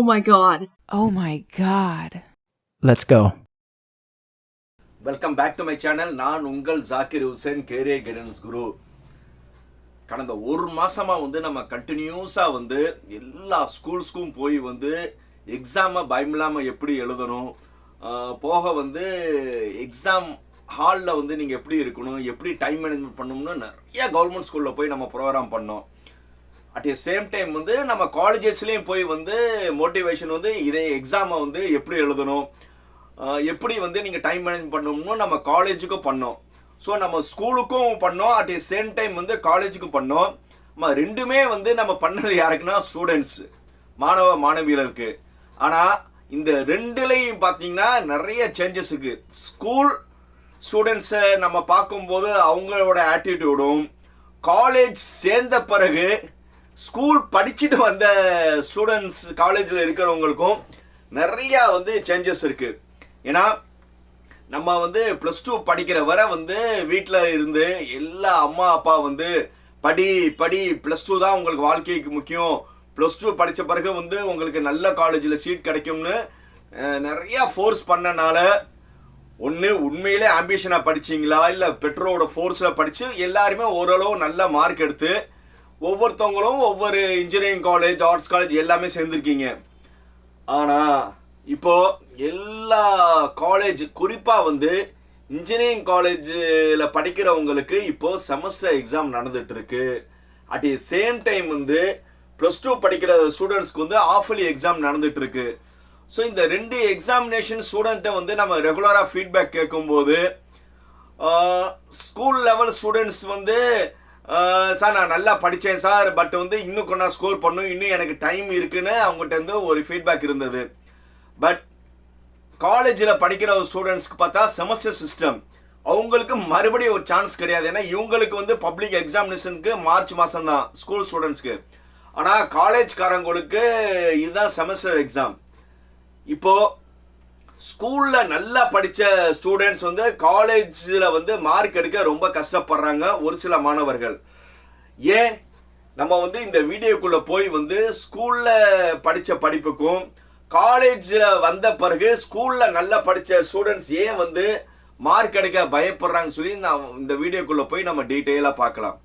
Oh my god. Oh my god. Let's go. Welcome back to my channel நான் உங்கள் Zakir Hussain கேரே guidance guru கடந்த ஒரு மாசமா வந்து நம்ம கண்டினியூஸா வந்து எல்லா ஸ்கூல்ஸ்க்கும் போய் வந்து எக்ஸாமை பயமில்லாம எப்படி எழுதணும் போக வந்து எக்ஸாம் ஹாலில் வந்து நீங்கள் எப்படி இருக்கணும் எப்படி டைம் மேனேஜ்மெண்ட் பண்ணணும்னு நிறைய கவர்மெண்ட் ஸ்கூலில் போய் நம்ம ப்ரோக்ராம் பண்ணோம் அட் த சேம் டைம் வந்து நம்ம காலேஜஸ்லேயும் போய் வந்து மோட்டிவேஷன் வந்து இதே எக்ஸாமை வந்து எப்படி எழுதணும்? எப்படி வந்து நீங்கள் டைம் மேனேஜ் பண்ணணும்னு நம்ம காலேஜுக்கும் பண்ணோம். ஸோ நம்ம ஸ்கூலுக்கும் பண்ணோம். அட் த சேம் டைம் வந்து காலேஜுக்கும் பண்ணோம். நம்ம ரெண்டுமே வந்து நம்ம பண்ணது யாருக்குன்னா ஸ்டூடெண்ட்ஸ் மாணவ மாணவியர்களுக்கு. ஆனால் இந்த ரெண்டுலையும் பார்த்தீங்கன்னா நிறைய சேஞ்சஸ் இருக்கு. ஸ்கூல் ஸ்டூடெண்ட்ஸை நம்ம பார்க்கும்போது அவங்களோட ஆட்டிடியூடும் காலேஜ் சேர்ந்த பிறகு ஸ்கூல் படிச்சுட்டு வந்த ஸ்டூடெண்ட்ஸ் காலேஜில் இருக்கிறவங்களுக்கும் நிறையா வந்து சேஞ்சஸ் இருக்குது ஏன்னா நம்ம வந்து ப்ளஸ் டூ படிக்கிற வரை வந்து வீட்டில் இருந்து எல்லா அம்மா அப்பா வந்து படி படி ப்ளஸ் டூ தான் உங்களுக்கு வாழ்க்கைக்கு முக்கியம். ப்ளஸ் டூ படித்த பிறகு வந்து உங்களுக்கு நல்ல காலேஜில் சீட் கிடைக்கும்னு நிறையா ஃபோர்ஸ் பண்ணனால ஒன்று உண்மையிலே ஆம்பிஷனாக படிச்சீங்களா? இல்லை பெற்றோரோட ஃபோர்ஸில் படித்து எல்லாருமே ஓரளவு நல்ல மார்க் எடுத்து ஒவ்வொருத்தவங்களும் ஒவ்வொரு இன்ஜினியரிங் காலேஜ் ஆர்ட்ஸ் காலேஜ் எல்லாமே சேர்ந்துருக்கீங்க. ஆனால் இப்போ எல்லா காலேஜ் குறிப்பாக வந்து இன்ஜினியரிங் காலேஜில் படிக்கிறவங்களுக்கு இப்போ செமஸ்டர் எக்ஸாம் நடந்துட்டு இருக்கு அட் தி சேம் டைம் வந்து ப்ளஸ் டூ படிக்கிற ஸ்டூடெண்ட்ஸ்க்கு வந்து ஆஃபலி எக்ஸாம் நடந்துட்டு இருக்கு ஸோ இந்த ரெண்டு எக்ஸாமினேஷன் ஸ்டூடெண்ட்டை வந்து நம்ம ரெகுலராக ஃபீட்பேக் கேட்கும்போது ஸ்கூல் லெவல் ஸ்டூடெண்ட்ஸ் வந்து சார் நான் நல்லா படித்தேன் சார். பட் வந்து இன்னும் கொஞ்சம் ஸ்கோர் பண்ணும் இன்னும் எனக்கு டைம் இருக்குன்னு அவங்ககிட்ட இருந்து ஒரு ஃபீட்பேக் இருந்தது. பட் காலேஜில் படிக்கிற ஒரு ஸ்டூடெண்ட்ஸ்க்கு பார்த்தா செமஸ்டர் சிஸ்டம் அவங்களுக்கு மறுபடியும் ஒரு சான்ஸ் கிடையாது. ஏன்னா இவங்களுக்கு வந்து பப்ளிக் எக்ஸாமினேஷனுக்கு மார்ச் மாதம் தான் ஸ்கூல் ஸ்டூடெண்ட்ஸ்க்கு ஆனால் காலேஜ்காரங்களுக்கு இதுதான் செமஸ்டர் எக்ஸாம் இப்போது ஸ்கூலில் நல்லா படித்த ஸ்டூடெண்ட்ஸ் வந்து காலேஜில் வந்து மார்க் எடுக்க ரொம்ப கஷ்டப்படுறாங்க ஒரு சில மாணவர்கள். ஏன்? நம்ம வந்து இந்த வீடியோக்குள்ளே போய் வந்து ஸ்கூலில் படித்த படிப்புக்கும் காலேஜில் வந்த பிறகு ஸ்கூலில் நல்லா படித்த ஸ்டூடெண்ட்ஸ் ஏன் வந்து மார்க் எடுக்க பயப்படுறாங்கன்னு சொல்லி நான் இந்த வீடியோக்குள்ளே போய் நம்ம டீட்டெயிலாக பார்க்கலாம்.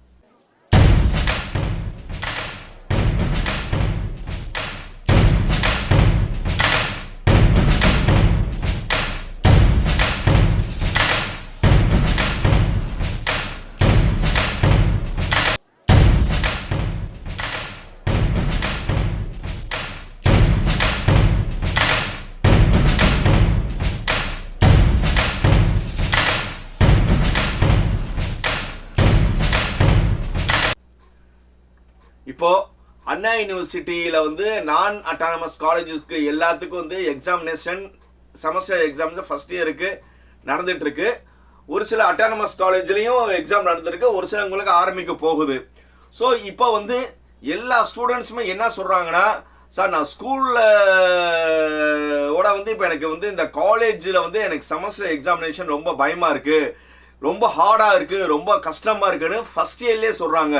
இப்போ அண்ணா யூனிவர்சிட்டியில் வந்து நான் அட்டானமஸ் காலேஜஸ்க்கு எல்லாத்துக்கும் வந்து எக்ஸாமினேஷன் செமஸ்டர் எக்ஸாம்ஸ் ஃபர்ஸ்ட் இயருக்கு நடந்துகிட்ருக்கு ஒரு சில அட்டானமஸ் காலேஜ்லேயும் எக்ஸாம் நடந்திருக்கு ஒரு சிலவங்களுக்கு ஆரம்பிக்க போகுது. ஸோ இப்போ வந்து எல்லா ஸ்டூடெண்ட்ஸுமே என்ன சொல்கிறாங்கன்னா சார் நான் ஸ்கூலில் ஓட வந்து இப்போ எனக்கு வந்து இந்த காலேஜில் வந்து எனக்கு செமஸ்டர் எக்ஸாமினேஷன் ரொம்ப பயமாக இருக்குது ரொம்ப ஹார்டாக இருக்குது ரொம்ப கஷ்டமாக இருக்குன்னு ஃபஸ்ட் இயர்லேயே சொல்கிறாங்க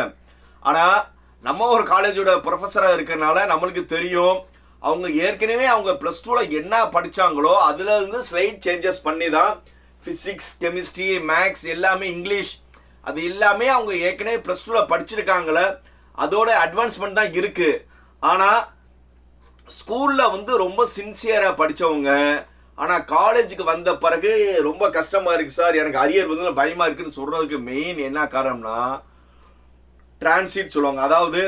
ஆனால் நம்ம ஒரு காலேஜோட ப்ரொஃபஸராக இருக்கிறனால நம்மளுக்கு தெரியும். அவங்க ஏற்கனவே அவங்க ப்ளஸ் டூவில் என்ன படித்தாங்களோ அதுல இருந்து ஸ்லைட் சேஞ்சஸ் பண்ணி தான் ஃபிசிக்ஸ் கெமிஸ்ட்ரி மேக்ஸ் எல்லாமே இங்கிலீஷ் அது எல்லாமே அவங்க ஏற்கனவே ப்ளஸ் டூவில் படிச்சிருக்காங்களே அதோட அட்வான்ஸ்மெண்ட் தான் இருக்கு. ஆனால் ஸ்கூலில் வந்து ரொம்ப சின்சியராக படித்தவங்க ஆனால் காலேஜுக்கு வந்த பிறகு ரொம்ப கஷ்டமாக இருக்குது சார். எனக்கு அரியர் வந்து பயமாக இருக்குதுன்னு சொல்கிறதுக்கு மெயின் என்ன காரணம்னா டிரான்சிட் சொல்லுவாங்க. அதாவது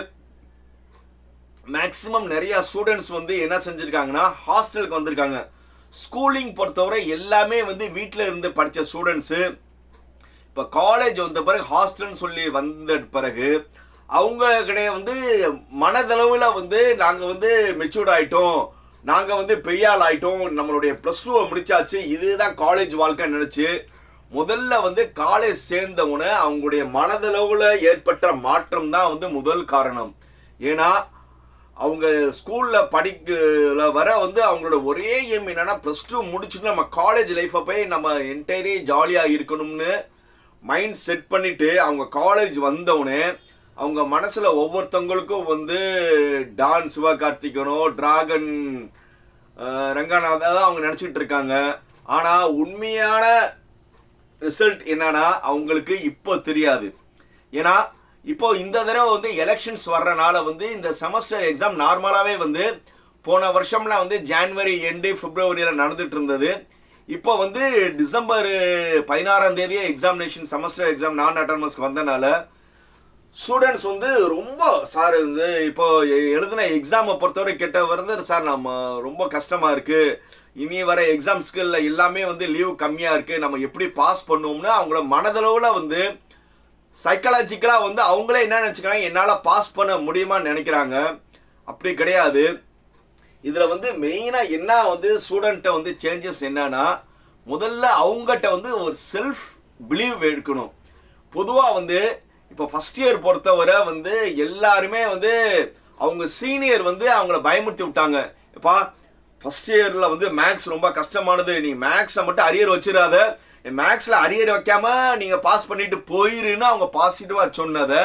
மேக்ஸிமம் நிறைய ஸ்டூடெண்ட்ஸ் வந்து என்ன செஞ்சுருக்காங்கன்னா ஹாஸ்டலுக்கு வந்திருக்காங்க. ஸ்கூலிங் பொறுத்தவரை எல்லாமே வந்து வீட்டில் இருந்து படித்த ஸ்டூடெண்ட்ஸு இப்போ காலேஜ் வந்த பிறகு ஹாஸ்டல்னு சொல்லி வந்த பிறகு அவங்க கிடையாது வந்து மனதளவில் வந்து நாங்கள் வந்து மெச்சூர்ட் ஆகிட்டோம் நாங்கள் வந்து பெரிய ஆள் நம்மளுடைய ப்ளஸ் டூவை முடிச்சாச்சு. இதுதான் காலேஜ் வாழ்க்கை நினச்சி முதல்ல வந்து காலேஜ் சேர்ந்தவுன அவங்களுடைய மனதளவில் ஏற்பட்ட மாற்றம் தான் வந்து முதல் காரணம். ஏன்னா அவங்க ஸ்கூலில் படிக்கல வர வந்து அவங்களோட ஒரே எய்ம் என்னென்னா ப்ளஸ் டூ முடிச்சுட்டு நம்ம காலேஜ் லைஃப்பை போய் நம்ம என்டையரே ஜாலியாக இருக்கணும்னு மைண்ட் செட் பண்ணிவிட்டு அவங்க காலேஜ் வந்தவுடனே அவங்க மனசில் ஒவ்வொருத்தவங்களுக்கும் வந்து டான் சிவகார்த்திகனோ டிராகன் அஹ், தான் அவங்க நினச்சிட்டு இருக்காங்க. ஆனால் உண்மையான ரிசல்ட் என்னன்னா அவங்களுக்கு இப்போ தெரியாது. ஏன்னா இப்போ இந்த தடவை வந்து எலெக்ஷன்ஸ் வர்றனால வந்து இந்த செமஸ்டர் எக்ஸாம் நார்மலாகவே வந்து போன வருஷம்லாம் வந்து ஜான்வரி எண்டு பிப்ரவரியில் நடந்துட்டு இருந்தது இப்போ வந்து டிசம்பர் பதினாறாம் தேதியே எக்ஸாமினேஷன் செமஸ்டர் எக்ஸாம் நான் அட்டர்மஸ்க்கு வந்தனால ஸ்டூடெண்ட்ஸ் வந்து ரொம்ப சார் வந்து இப்போ எழுதின எக்ஸாமை பொறுத்தவரை கேட்ட வருது சார் நம்ம ரொம்ப கஷ்டமாக இருக்குது இனி வர எக்ஸாம்ஸ்கள் எல்லாமே வந்து லீவ் கம்மியாக இருக்குது நம்ம எப்படி பாஸ் பண்ணுவோம்னு அவங்கள மனதளவில் வந்து சைக்காலஜிக்கலாக வந்து அவங்களே என்ன நினச்சிக்கிறாங்க? என்னால் பாஸ் பண்ண முடியுமான்னு நினைக்கிறாங்க. அப்படி கிடையாது. இதில் வந்து மெயினாக என்ன வந்து ஸ்டூடெண்ட்டை வந்து சேஞ்சஸ் என்னன்னா முதல்ல அவங்ககிட்ட வந்து ஒரு செல்ஃப் பிலீவ் எடுக்கணும். பொதுவாக வந்து இப்போ ஃபர்ஸ்ட் இயர் பொறுத்தவரை வந்து எல்லாருமே வந்து அவங்க சீனியர் வந்து அவங்கள பயமுறுத்தி விட்டாங்க. இப்போ ஃபர்ஸ்ட் இயரில் வந்து மேக்ஸ் ரொம்ப கஷ்டமானது. நீ மேக்ஸை மட்டும் அரியர் வச்சிடாத மேக்ஸில் அரியர் வைக்காம நீங்கள் பாஸ் பண்ணிட்டு போயிருன்னு அவங்க பாசிட்டிவாக சொன்னதை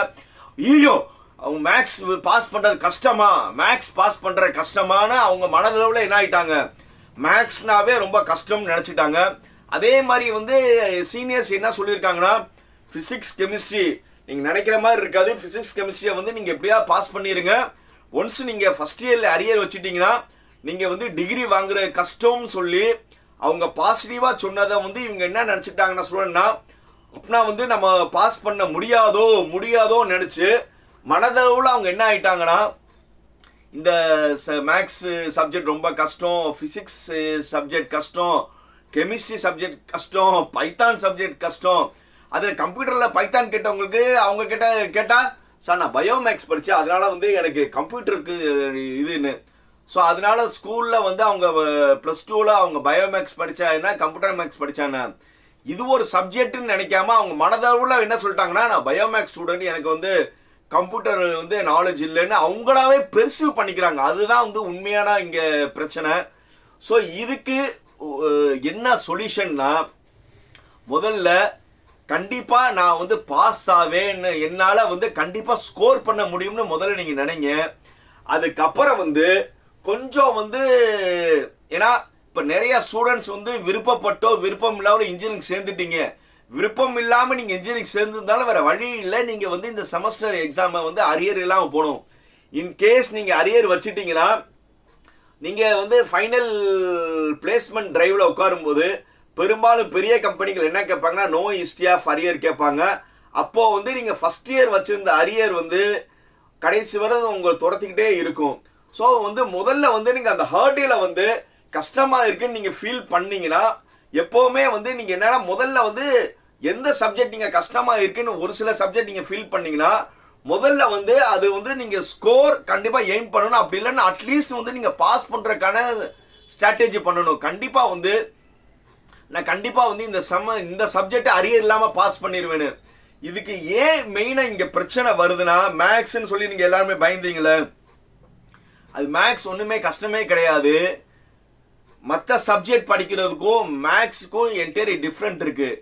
ஐயோ அவங்க மேக்ஸ் பாஸ் பண்ணுறது கஷ்டமா? மேக்ஸ் பாஸ் பண்ணுற கஷ்டமான அவங்க மனதளவில் என்ன ஆகிட்டாங்க மேக்ஸ்னாவே ரொம்ப கஷ்டம்னு நினச்சிட்டாங்க. அதே மாதிரி வந்து சீனியர்ஸ் என்ன சொல்லியிருக்காங்கன்னா ஃபிசிக்ஸ் கெமிஸ்ட்ரி நீங்கள் நினைக்கிற மாதிரி இருக்காது. ஃபிசிக்ஸ் கெமிஸ்ட்ரியை வந்து நீங்கள் எப்படியாவது பாஸ் பண்ணிடுங்க ஒன்ஸ் நீங்கள் ஃபஸ்ட் இயரில் அரியர் வச்சுட்டிங்கன்னா நீங்கள் வந்து டிகிரி வாங்குற கஷ்டம்னு சொல்லி அவங்க பாசிட்டிவாக சொன்னதை வந்து இவங்க என்ன நினச்சிட்டாங்கன்னா ஸ்டூடெண்ட்னா அப்படின்னா வந்து நம்ம பாஸ் பண்ண முடியாதோ முடியாதோ நினச்சி மனதளவில் அவங்க என்ன ஆயிட்டாங்கன்னா இந்த மேக்ஸ் சப்ஜெக்ட் ரொம்ப கஷ்டம் ஃபிசிக்ஸ் சப்ஜெக்ட் கஷ்டம் கெமிஸ்ட்ரி சப்ஜெக்ட் கஷ்டம் பைத்தான் சப்ஜெக்ட் கஷ்டம் அதில் கம்ப்யூட்டரில் பைத்தான் கேட்டவங்களுக்கு அவங்க கிட்ட கேட்டால் சார் நான் பயோமேக்ஸ் படித்தேன் அதனால் வந்து எனக்கு கம்ப்யூட்டருக்கு இதுன்னு. ஸோ அதனால ஸ்கூலில் வந்து அவங்க ப்ளஸ் டூவில் அவங்க பயோமேக்ஸ் படித்தா என்ன கம்ப்யூட்டர் மேக்ஸ் படித்தானே இது ஒரு சப்ஜெக்ட்னு நினைக்காம அவங்க மனதளவில் என்ன சொல்லிட்டாங்கன்னா நான் பயோமேக்ஸ் ஸ்டூடெண்ட் எனக்கு வந்து கம்ப்யூட்டர் வந்து நாலேஜ் இல்லைன்னு அவங்களாவே பெருசு பண்ணிக்கிறாங்க. அதுதான் வந்து உண்மையான இங்கே பிரச்சனை. ஸோ இதுக்கு என்ன சொல்யூஷன்னா முதல்ல கண்டிப்பாக நான் வந்து பாஸ் ஆவேன்னு என்னால் வந்து கண்டிப்பாக ஸ்கோர் பண்ண முடியும்னு முதல்ல நீங்கள் நினைங்க. அதுக்கப்புறம் வந்து கொஞ்சம் வந்து ஏன்னா இப்போ நிறைய ஸ்டூடெண்ட்ஸ் வந்து விருப்பப்பட்டோ விருப்பம் இல்லாமல் இன்ஜினியரிங் சேர்ந்துட்டீங்க. விருப்பம் இல்லாமல் நீங்கள் இன்ஜினியரிங் சேர்ந்திருந்தாலும் வேறு வழி இல்லை. நீங்கள் வந்து இந்த செமஸ்டர் எக்ஸாமை வந்து அரியர் இல்லாமல் போகணும். இன்கேஸ் நீங்கள் அரியர் வச்சுட்டிங்கன்னா நீங்கள் வந்து ஃபைனல் பிளேஸ்மெண்ட் டிரைவ்ல உட்காரும்போது பெரும்பாலும் பெரிய கம்பெனிகள் என்ன கேட்பாங்கன்னா நோ ஹிஸ்ட்ரி ஆஃப் அரியர் கேட்பாங்க. அப்போ வந்து நீங்க ஃபர்ஸ்ட் இயர் வச்சிருந்த அரியர் வந்து கடைசி வரை உங்களை துரத்திக்கிட்டே இருக்கும். ஸோ வந்து முதல்ல வந்து நீங்க அந்த ஹர்டில வந்து கஷ்டமா இருக்குன்னு நீங்க ஃபீல் பண்ணீங்கன்னா எப்பவுமே வந்து நீங்க என்னன்னா முதல்ல வந்து எந்த சப்ஜெக்ட் நீங்க கஷ்டமா இருக்குன்னு ஒரு சில சப்ஜெக்ட் நீங்க ஃபீல் பண்ணீங்கன்னா முதல்ல வந்து அது வந்து நீங்க ஸ்கோர் கண்டிப்பா எய்ம் பண்ணணும். அப்படி இல்லைன்னா அட்லீஸ்ட் வந்து நீங்க பாஸ் பண்றதுக்கான ஸ்ட்ராட்டஜி பண்ணணும். கண்டிப்பா வந்து நான் கண்டிப்பாக வந்து இந்த சம இந்த சப்ஜெக்டை அரியர் இல்லாமல் பாஸ் பண்ணிடுவேன்னு இதுக்கு ஏன் மெயினாக இங்கே பிரச்சனை வருதுன்னா மேக்ஸ்ன்னு சொல்லி நீங்கள் எல்லாருமே பயந்தீங்களே அது மேக்ஸ் ஒன்றுமே கஷ்டமே கிடையாது. மற்ற சப்ஜெக்ட் படிக்கிறதுக்கும் மேக்ஸுக்கும் என்டையர் டிஃப்ரெண்ட் இருக்குது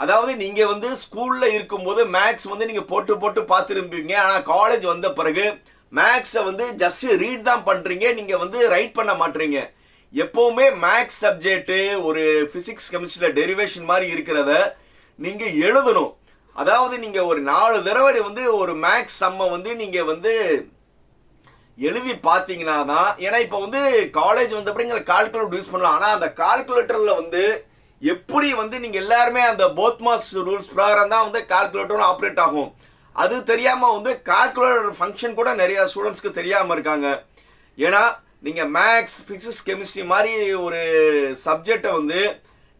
அதாவது நீங்கள் வந்து ஸ்கூலில் இருக்கும்போது மேக்ஸ் வந்து நீங்கள் போட்டு போட்டு பார்த்துருப்பீங்க. ஆனால் காலேஜ் வந்த பிறகு மேக்ஸை வந்து ஜஸ்ட் ரீட் தான் பண்ணுறீங்க நீங்கள் வந்து ரைட் பண்ண மாட்டீங்க. எப்பவுமே மேக்ஸ் சப்ஜெக்ட் ஒரு பிசிக்ஸ் கெமிஸ்ட்ரியில் டெரிவேஷன் மாதிரி இருக்கிறத நீங்க எழுதணும். அதாவது நீங்க ஒரு நாலு தடவை வந்து ஒரு மேக்ஸ் சம்ம வந்து நீங்க வந்து எழுதி பார்த்தீங்கன்னா தான் ஏன்னா இப்போ வந்து காலேஜ் வந்தப்பறம் நீங்கள் கால்குலேட்டர் யூஸ் பண்ணலாம். ஆனால் அந்த கால்குலேட்டரில் வந்து எப்படி வந்து நீங்கள் எல்லாருமே அந்த போத்மாஸ் ரூல்ஸ் பிரகாரம் தான் வந்து கால்குலேட்டரும் ஆப்ரேட் ஆகும். அது தெரியாமல் வந்து கால்குலேட்டர் ஃபங்க்ஷன் கூட நிறையா ஸ்டூடெண்ட்ஸ்க்கு தெரியாமல் இருக்காங்க. ஏன்னா நீங்கள் மேக்ஸ் ஃபிசிக்ஸ் கெமிஸ்ட்ரி மாதிரி ஒரு சப்ஜெக்டை வந்து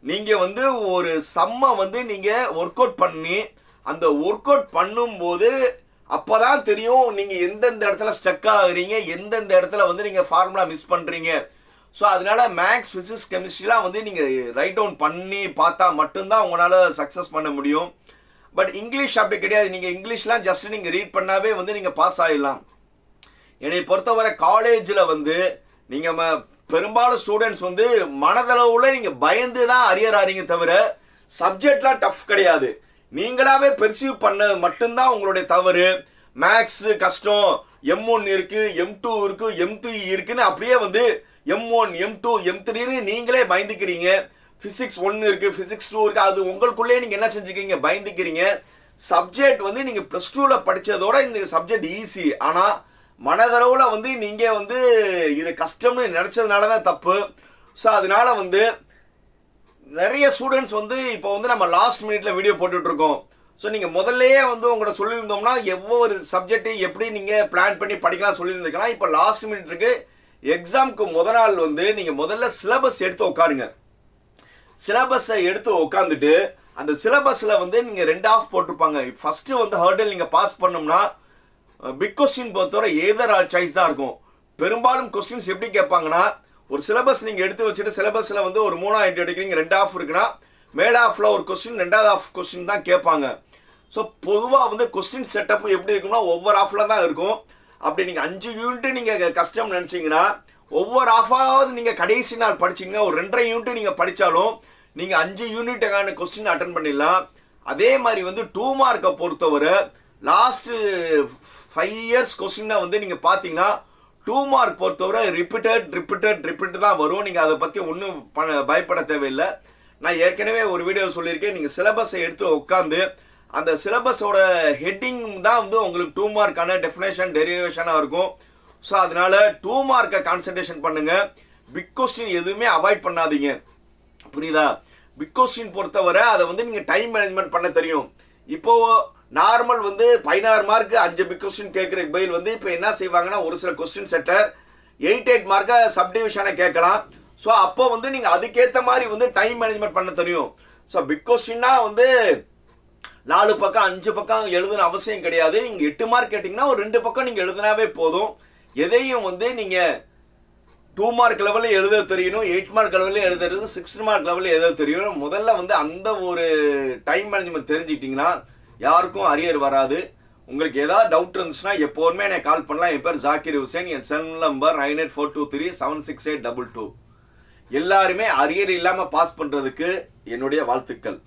நீங்கள் வந்து ஒரு சம்மை வந்து நீங்கள் ஒர்க் அவுட் பண்ணி அந்த ஒர்க் அவுட் பண்ணும்போது அப்போ தான் தெரியும் நீங்கள் எந்தெந்த இடத்துல ஸ்டக் ஆகுறீங்க எந்தெந்த இடத்துல வந்து நீங்கள் ஃபார்முலா மிஸ் பண்ணுறீங்க ஸோ அதனால மேக்ஸ் ஃபிசிக்ஸ் கெமிஸ்ட்ரிலாம் வந்து நீங்கள் ரைட் டவுன் பண்ணி பார்த்தா மட்டும்தான் உங்களால் சக்ஸஸ் பண்ண முடியும். பட் இங்கிலீஷ் அப்படி கிடையாது. நீங்கள் இங்கிலீஷ்லாம் ஜஸ்ட் நீங்கள் ரீட் பண்ணாவே வந்து நீங்கள் பாஸ் ஆகிடலாம் என்னை பொறுத்தவரை காலேஜில் வந்து நீங்கள் ம- பெரும்பாலும் ஸ்டூடெண்ட்ஸ் வந்து மனதளவுல நீங்கள் பயந்து தான் அரியர் தவிர சப்ஜெக்ட்லாம் டஃப் கிடையாது. நீங்களாவே பெர்சீவ் பண்ண மட்டும்தான் உங்களுடைய தவறு. மேக்ஸ் கஷ்டம் எம் ஒன் இருக்கு எம் டூ இருக்கு எம் த்ரீ இருக்குன்னு அப்படியே வந்து M one M two M த்ரீன்னு நீங்களே பயந்துக்கிறீங்க. ஃபிசிக்ஸ் ஒன்று இருக்கு ஃபிசிக்ஸ் டூ இருக்கு அது உங்களுக்குள்ளே நீங்க என்ன செஞ்சுக்கிறீங்க? பயந்துக்கிறீங்க. சப்ஜெக்ட் வந்து நீங்க பிளஸ் டூல படிச்சதோட இந்த சப்ஜெக்ட் ஈஸி ஆனா மனதளவில் வந்து நீங்கள் வந்து இது கஷ்டம்னு நினச்சதுனால தான் தப்பு. ஸோ அதனால வந்து நிறைய ஸ்டூடெண்ட்ஸ் வந்து இப்போ வந்து நம்ம லாஸ்ட் மினிட்ல வீடியோ போட்டுட்ருக்கோம். ஸோ நீங்கள் முதல்லையே வந்து உங்கள்கிட்ட சொல்லியிருந்தோம்னா எவ்வொரு சப்ஜெக்ட்டையும் எப்படி நீங்கள் பிளான் பண்ணி படிக்கலாம் சொல்லியிருந்துக்கலாம் இப்போ லாஸ்ட் மினிட் இருக்குது எக்ஸாம்க்கு முத நாள் வந்து நீங்கள் முதல்ல சிலபஸ் எடுத்து உட்காருங்க. சிலபஸை எடுத்து உட்காந்துட்டு அந்த சிலபஸில் வந்து நீங்கள் ரெண்டு ஆஃப் போட்டிருப்பாங்க. ஃபஸ்ட்டு வந்து ஹர்டல் நீங்கள் பாஸ் பண்ணோம்னா பிக் கொஸ்டின் பொறுத்தவரை ஏதர் சாய்ஸ் தான் இருக்கும். பெரும்பாலும் கொஸ்டின்ஸ் எப்படி கேட்பாங்கன்னா ஒரு சிலபஸ் நீங்கள் எடுத்து வச்சுட்டு சிலபஸில் வந்து ஒரு மூணாவது எடுக்கிறீங்க ரெண்டு ஆஃப் இருக்குன்னா மேல் ஆஃபில் ஒரு கொஸ்டின் ரெண்டாவது ஆஃப் கொஸ்டின் தான் கேட்பாங்க. ஸோ பொதுவாக வந்து கொஸ்டின் செட்டப் எப்படி இருக்கும்னா ஒவ்வொரு ஆஃபில் தான் இருக்கும். அப்படி நீங்கள் அஞ்சு யூனிட் நீங்கள் கஷ்டம் நினச்சிங்கன்னா ஒவ்வொரு ஆஃபாவது நீங்கள் கடைசி நாள் படிச்சீங்கன்னா ஒரு ரெண்டரை யூனிட் நீங்கள் படித்தாலும் நீங்கள் அஞ்சு யூனிட்டுக்கான கொஸ்டின் அட்டன் பண்ணிடலாம். அதே மாதிரி வந்து டூ மார்க்கை பொறுத்தவரை லாஸ்ட்டு ஃபைவ் இயர்ஸ் கொஸ்டினை வந்து நீங்கள் பார்த்தீங்கன்னா டூ மார்க் பொறுத்தவரை ரிப்பீட்டட் ரிப்பீட்டட் ரிப்பீட் தான் வரும். நீங்கள் அதை பற்றி ஒன்றும் பயப்பட தேவையில்லை. நான் ஏற்கனவே ஒரு வீடியோ சொல்லியிருக்கேன். நீங்கள் சிலபஸை எடுத்து உட்காந்து அந்த சிலபஸோட ஹெட்டிங் தான் வந்து உங்களுக்கு டூ மார்க்கான டெஃபினேஷன் டெரிவேஷனாக இருக்கும். ஸோ அதனால டூ மார்க்கை கான்சன்ட்ரேஷன் பண்ணுங்க. பிக் கொஸ்டின் எதுவுமே அவாய்ட் பண்ணாதீங்க. புரியுதா? பிக் கொஸ்டின் பொறுத்தவரை அதை வந்து நீங்கள் டைம் மேனேஜ்மெண்ட் பண்ண தெரியும். இப்போ நார்மல் வந்து பதினாறு மார்க் அஞ்சு பிக் கொஸ்டின் கேட்குற பதில் வந்து இப்போ என்ன செய்வாங்கன்னா ஒரு சில கொஸ்டின் செட்டர் எயிட் எயிட் மார்க்கை சப்டிவிஷனை கேட்கலாம். ஸோ அப்போ வந்து நீங்கள் அதுக்கேற்ற மாதிரி வந்து டைம் மேனேஜ்மெண்ட் பண்ண தெரியும். ஸோ பிக் கொஸ்டின்னா வந்து நாலு பக்கம் அஞ்சு பக்கம் எழுதுன அவசியம் கிடையாது. நீங்கள் எட்டு மார்க் கேட்டிங்கன்னா ஒரு ரெண்டு பக்கம் நீங்கள் எழுதுனாவே போதும். எதையும் வந்து நீங்கள் டூ மார்க் லெவலில் எழுத தெரியணும் எயிட் மார்க் லெவலில் எழுத தெரியும். சிக்ஸ் மார்க் லெவலில் எழுத தெரியும். முதல்ல வந்து அந்த ஒரு டைம் மேனேஜ்மெண்ட் தெரிஞ்சுக்கிட்டிங்கன்னா யாருக்கும் அரியர் வராது. உங்களுக்கு ஏதாவது டவுட் இருந்துச்சுன்னா எப்போதுமே என்னை கால் பண்ணலாம். என் பேர் ஜாக்கிர் ஹுசேன். என் cell number nine eight four two three seven six eight double two எல்லாருமே அரியர் இல்லாமல் பாஸ் பண்ணுறதுக்கு என்னுடைய வாழ்த்துக்கள்.